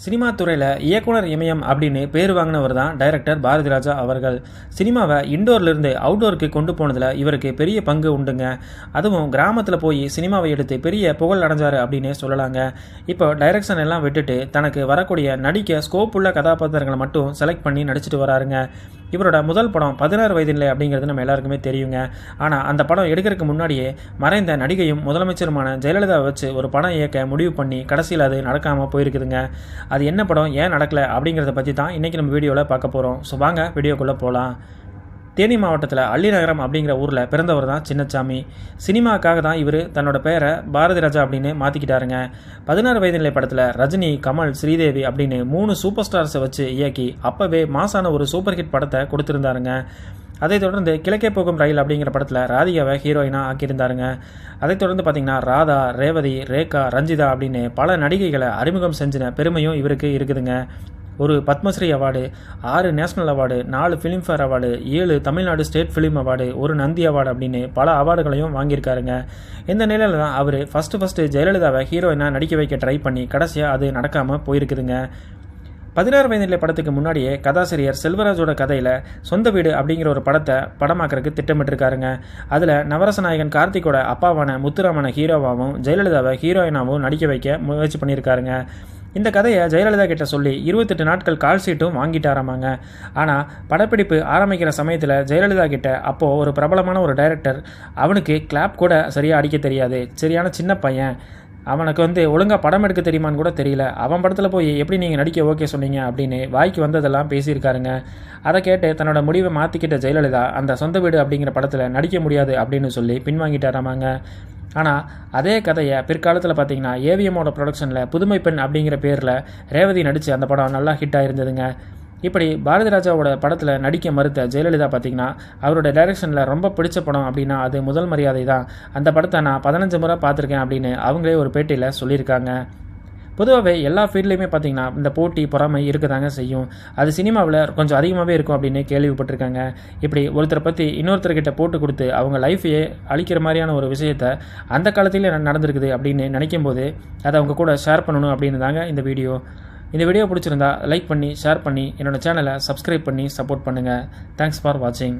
Cinema துறையில் இயக்குனர் இமயம் அப்படின்னு பேர் வாங்கினவர் தான் டைரக்டர் பாரதி ராஜா அவர்கள். சினிமாவை இண்டோர்லேருந்து அவுட்டோருக்கு கொண்டு போனதில் இவருக்கு பெரிய பங்கு உண்டுங்க. அதுவும் கிராமத்தில் போய் சினிமாவை எடுத்து பெரிய புகழ் அடைஞ்சார் அப்படின்னு சொல்லலாங்க. இப்போ டைரக்ஷன் எல்லாம் விட்டுட்டு தனக்கு வரக்கூடிய நடிக்க ஸ்கோப் உள்ள கதாபாத்திரங்களை மட்டும் செலக்ட் பண்ணி நடிச்சிட்டு வராருங்க. இவரோட முதல் படம் பதினாறு வயதில்லை அப்படிங்கிறது நம்ம எல்லாருக்குமே தெரியுங்க. ஆனால் அந்த படம் எடுக்கிறதுக்கு முன்னாடியே மறைந்த நடிகையும் முதலமைச்சருமான ஜெயலலிதாவை வச்சு ஒரு படம் இயக்க முடிவு பண்ணி கடைசியில் அது நடக்காமல் போயிருக்குதுங்க. அது என்ன படம் ஏன் நடக்கலை அப்படிங்கிறத பற்றி தான் இன்றைக்கி நம்ம வீடியோவில் பார்க்க போகிறோம் ஸோ வாங்க வீடியோக்குள்ளே போகலாம் தேனி மாவட்டத்தில் அள்ளிநகரம் அப்படிங்கிற ஊரில் பிறந்தவர் தான் சின்னச்சாமி. சினிமாக்காக தான் இவர் தன்னோட பேரை பாரதி ராஜா அப்படின்னு மாற்றிக்கிட்டாருங்க பதினாறு வயது நிலை படத்தில் ரஜினி கமல் ஸ்ரீதேவி அப்படின்னு மூணு சூப்பர் ஸ்டார்ஸை வச்சு இயக்கி அப்போவே மாசான ஒரு சூப்பர் ஹிட் படத்தை கொடுத்துருந்தாருங்க. அதைத் தொடர்ந்து கிழக்கே போகும் ரயில் அப்படிங்கிற படத்தில் ராதிகாவை ஹீரோயினாக ஆக்கியிருந்தாருங்க. அதைத் தொடர்ந்து பார்த்தீங்கன்னா ராதா ரேவதி ரேகா ரஞ்சிதா அப்படின்னு பல நடிகைகளை அறிமுகம் செஞ்சின பெருமையும் இவருக்கு இருக்குதுங்க. ஒரு பத்மஸ்ரீ அவார்டு ஆறு நேஷ்னல் அவார்டு நாலு ஃபிலிம்ஃபேர் அவார்டு ஏழு தமிழ்நாடு ஸ்டேட் ஃபிலிம் அவார்டு ஒரு நந்தி அவார்டு அப்படின்னு பல அவார்டுகளையும் வாங்கியிருக்காருங்க. இந்த நிலையில் தான் அவர் ஃபஸ்ட்டு ஃபஸ்ட்டு ஜெயலலிதாவை ஹீரோயினாக நடிக்க வைக்க ட்ரை பண்ணி கடைசியாக அது நடக்காமல் போயிருக்குதுங்க. பதினாறு வயதிலே படத்துக்கு முன்னாடியே கதாசிரியர் செல்வராஜோட கதையில் சொந்த வீடு அப்படிங்கிற ஒரு படத்தை படமாக்கிறதுக்கு திட்டமிட்டிருக்காருங்க. அதில் நவரச நாயகன் கார்த்திகோட அப்பாவான முத்துராமனை ஹீரோவாகவும் ஜெயலலிதாவை ஹீரோயினாவும் நடிக்க வைக்க முயற்சி பண்ணியிருக்காருங்க. இந்த கதையை ஜெயலலிதா கிட்ட சொல்லி இருபத்தெட்டு நாட்கள் கால் சீட்டும் வாங்கிட்டாராமாங்க. ஆனால் படப்பிடிப்பு ஆரம்பிக்கிற சமயத்தில் ஜெயலலிதா கிட்ட அப்போது ஒரு பிரபலமான ஒரு டைரக்டர் அவனுக்கு கிளாப் கூட சரியாக அடிக்க தெரியாது. சரியான சின்ன பையன். அவனுக்கு வந்து ஒழுங்காக படம் எடுக்க தெரியுமான்னு கூட தெரியல. அவன் படத்தில் போய் எப்படி நீங்கள் நடிக்க ஓகே சொன்னீங்க அப்படின்னு வாய்க்கு வந்ததெல்லாம் பேசியிருக்காருங்க. அதை கேட்டு தன்னோட முடிவை மாற்றிக்கிட்ட ஜெயலலிதா அந்த சொந்த வீடு அப்படிங்கிற படத்தில் நடிக்க முடியாது அப்படின்னு சொல்லி பின்வாங்கிட்டாராமாங்க. ஆனால் அதே கதையை பிற்காலத்தில் பார்த்தீங்கன்னா ஏவிஎம்மோட ப்ரொடக்ஷனில் புதுமை பெண் அப்படிங்கிற பேரில் ரேவதி நடித்து அந்த படம் நல்லா ஹிட் ஆகிருந்ததுங்க இப்படி பாரதி ராஜாவோட படத்தில் நடிக்க மறுத்த ஜெயலலிதா பார்த்தீங்கன்னா அவரோட டைரக்ஷனில் ரொம்ப பிடிச்ச படம் அப்படின்னா அது முதல் மரியாதை தான் அந்த படத்தை நான் பதினஞ்சு முறை பார்த்துருக்கேன் அப்படின்னு அவங்களே ஒரு பேட்டியில் சொல்லியிருக்காங்க. பொதுவாகவே எல்லா ஃபீல்ட்லேயுமே பார்த்தீங்கன்னா இந்த போட்டி பொறாமை இருக்க தாங்க செய்யும். அது சினிமாவில் கொஞ்சம் அதிகமாகவே இருக்கும் அப்படின்னு கேள்விப்பட்டிருக்காங்க. இப்படி ஒருத்தரை பற்றி இன்னொருத்தர்கிட்ட போட்டு கொடுத்து அவங்க லைஃபையே அழிக்கிற மாதிரியான ஒரு விஷயத்த அந்த காலத்திலே நடந்திருக்குது அப்படின்னு நினைக்கும் போது அதை அவங்க கூட ஷேர் பண்ணணும் அப்படின்னு தாங்க இந்த வீடியோ இந்த வீடியோ பிடிச்சிருந்தா லைக் பண்ணி ஷேர் பண்ணி என்னோடய சேனலை சப்ஸ்கிரைப் பண்ணி சப்போர்ட் பண்ணுங்கள் தேங்க்ஸ் ஃபார் வாட்சிங்